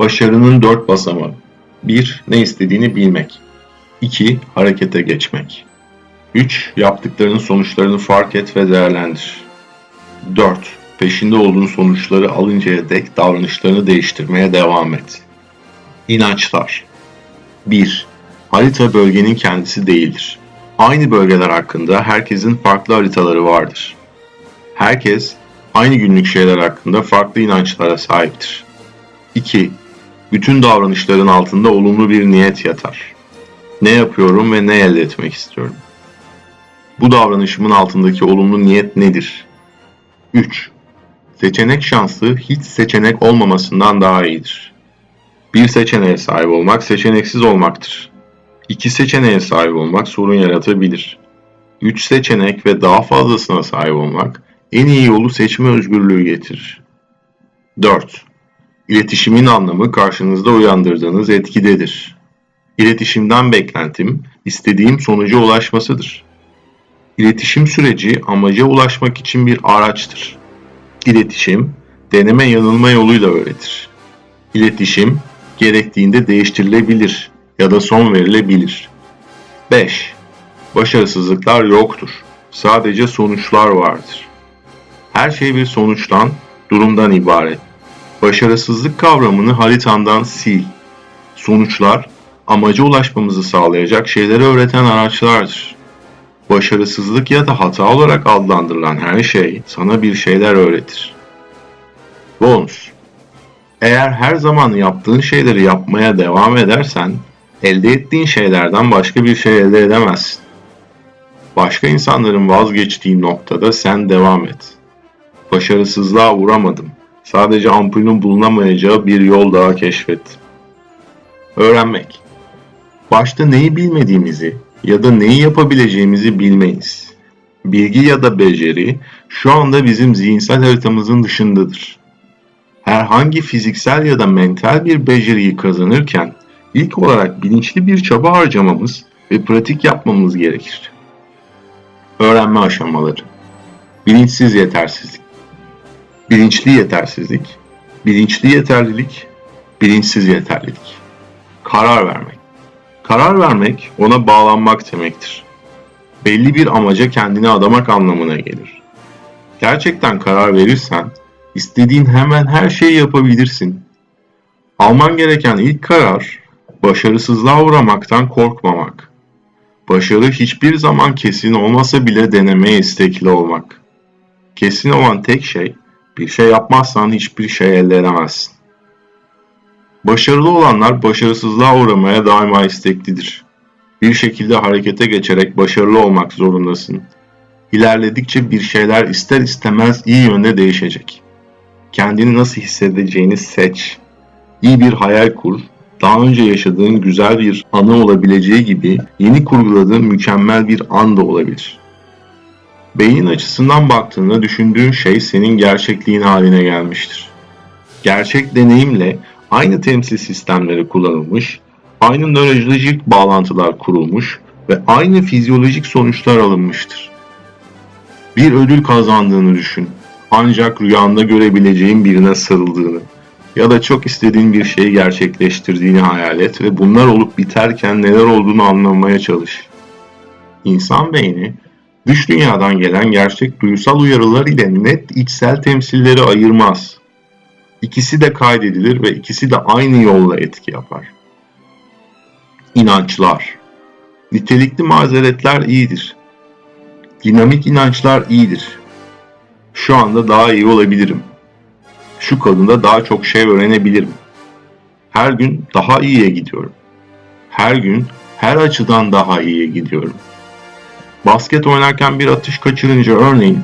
Başarının dört basamağı. 1. Ne istediğini bilmek. 2. Harekete geçmek. 3. Yaptıklarının sonuçlarını fark et ve değerlendir. 4. Peşinde olduğun sonuçları alıncaya dek davranışlarını değiştirmeye devam et. İnançlar 1. Harita bölgenin kendisi değildir. Aynı bölgeler hakkında herkesin farklı haritaları vardır. Herkes aynı günlük şeyler hakkında farklı inançlara sahiptir. 2. Bütün davranışların altında olumlu bir niyet yatar. Ne yapıyorum ve ne elde etmek istiyorum? Bu davranışımın altındaki olumlu niyet nedir? 3. Seçenek şansı hiç seçenek olmamasından daha iyidir. Bir seçeneğe sahip olmak seçeneksiz olmaktır. İki seçeneğe sahip olmak sorun yaratabilir. Üç seçenek ve daha fazlasına sahip olmak en iyi yolu seçme özgürlüğü getirir. 4. İletişimin anlamı karşınızda uyandırdığınız etkidedir. İletişimden beklentim, istediğim sonuca ulaşmasıdır. İletişim süreci amaca ulaşmak için bir araçtır. İletişim, deneme yanılma yoluyla öğretir. İletişim, gerektiğinde değiştirilebilir ya da son verilebilir. 5. Başarısızlıklar yoktur. Sadece sonuçlar vardır. Her şey bir sonuçtan, durumdan ibaret. Başarısızlık kavramını haritandan sil. Sonuçlar, amaca ulaşmamızı sağlayacak şeyleri öğreten araçlardır. Başarısızlık ya da hata olarak adlandırılan her şey sana bir şeyler öğretir. Bonus Eğer her zaman yaptığın şeyleri yapmaya devam edersen, elde ettiğin şeylerden başka bir şey elde edemezsin. Başka insanların vazgeçtiği noktada sen devam et. Başarısızlığa uğramadım. Sadece ampulün bulunamayacağı bir yol daha keşfettim. Öğrenmek. Başta neyi bilmediğimizi ya da neyi yapabileceğimizi bilmeyiz. Bilgi ya da beceri şu anda bizim zihinsel haritamızın dışındadır. Herhangi fiziksel ya da mental bir beceriyi kazanırken ilk olarak bilinçli bir çaba harcamamız ve pratik yapmamız gerekir. Öğrenme aşamaları. Bilinçsiz yetersizlik. Bilinçli yetersizlik, bilinçli yeterlilik, bilinçsiz yeterlilik. Karar vermek. Karar vermek ona bağlanmak demektir. Belli bir amaca kendini adamak anlamına gelir. Gerçekten karar verirsen istediğin hemen her şeyi yapabilirsin. Alman gereken ilk karar başarısızlığa uğramaktan korkmamak. Başarı hiçbir zaman kesin olmasa bile denemeye istekli olmak. Kesin olan tek şey bir şey yapmazsan hiçbir şey elde edemezsin. Başarılı olanlar başarısızlığa uğramaya daima isteklidir. Bir şekilde harekete geçerek başarılı olmak zorundasın. İlerledikçe bir şeyler ister istemez iyi yönde değişecek. Kendini nasıl hissedeceğini seç. İyi bir hayal kur. Daha önce yaşadığın güzel bir anı olabileceği gibi yeni kurguladığın mükemmel bir an da olabilir. Beynin açısından baktığında düşündüğün şey senin gerçekliğin haline gelmiştir. Gerçek deneyimle aynı temsil sistemleri kullanılmış, aynı nörolojik bağlantılar kurulmuş ve aynı fizyolojik sonuçlar alınmıştır. Bir ödül kazandığını düşün. Ancak rüyanda görebileceğin birine sarıldığını ya da çok istediğin bir şeyi gerçekleştirdiğini hayal et ve bunlar olup biterken neler olduğunu anlamaya çalış. İnsan beyni dış dünyadan gelen gerçek duysal uyarılar ile net içsel temsilleri ayırmaz. İkisi de kaydedilir ve ikisi de aynı yolla etki yapar. İnançlar Nitelikli mazeretler iyidir. Dinamik inançlar iyidir. Şu anda daha iyi olabilirim. Şu konuda daha çok şey öğrenebilirim. Her gün daha iyiye gidiyorum. Her gün her açıdan daha iyiye gidiyorum. Basket oynarken bir atış kaçırınca örneğin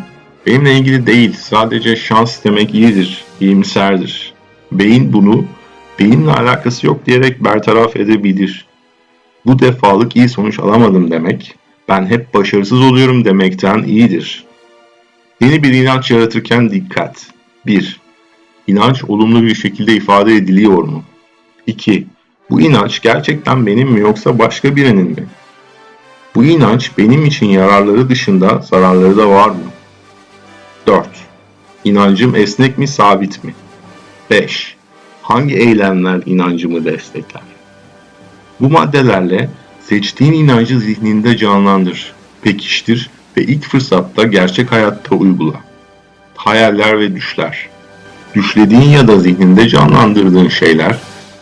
benimle ilgili değil sadece şans demek iyidir, iyimserdir. Beyin bunu benimle alakası yok diyerek bertaraf edebilir. Bu defalık iyi sonuç alamadım demek, ben hep başarısız oluyorum demekten iyidir. Yeni bir inanç yaratırken dikkat. 1. İnanç olumlu bir şekilde ifade ediliyor mu? 2. Bu inanç gerçekten benim mi yoksa başka birinin mi? Bu inanç benim için yararları dışında zararları da var mı? 4. İnancım esnek mi sabit mi? 5. Hangi eylemler inancımı destekler? Bu maddelerle seçtiğin inancı zihninde canlandır, pekiştir ve ilk fırsatta gerçek hayatta uygula. Hayaller ve düşler. Düşlediğin ya da zihninde canlandırdığın şeyler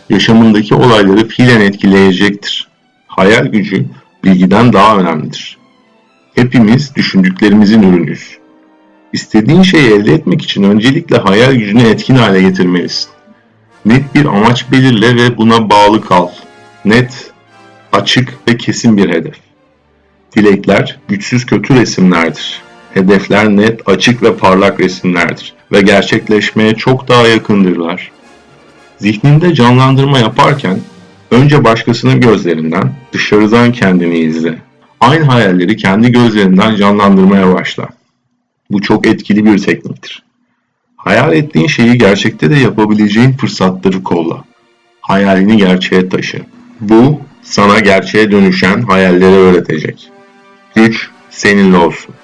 yaşamındaki olayları fiilen etkileyecektir. Hayal gücü bilgiden daha önemlidir. Hepimiz düşündüklerimizin ürünüyüz. İstediğin şeyi elde etmek için öncelikle hayal gücünü etkin hale getirmelisin. Net bir amaç belirle ve buna bağlı kal. Net, açık ve kesin bir hedef. Dilekler güçsüz kötü resimlerdir. Hedefler net, açık ve parlak resimlerdir ve gerçekleşmeye çok daha yakındırlar. Zihninde canlandırma yaparken önce başkasının gözlerinden, dışarıdan kendini izle. Aynı hayalleri kendi gözlerinden canlandırmaya başla. Bu çok etkili bir tekniktir. Hayal ettiğin şeyi gerçekte de yapabileceğin fırsatları kolla. Hayalini gerçeğe taşı. Bu sana gerçeğe dönüşen hayalleri öğretecek. Güç seninle olsun.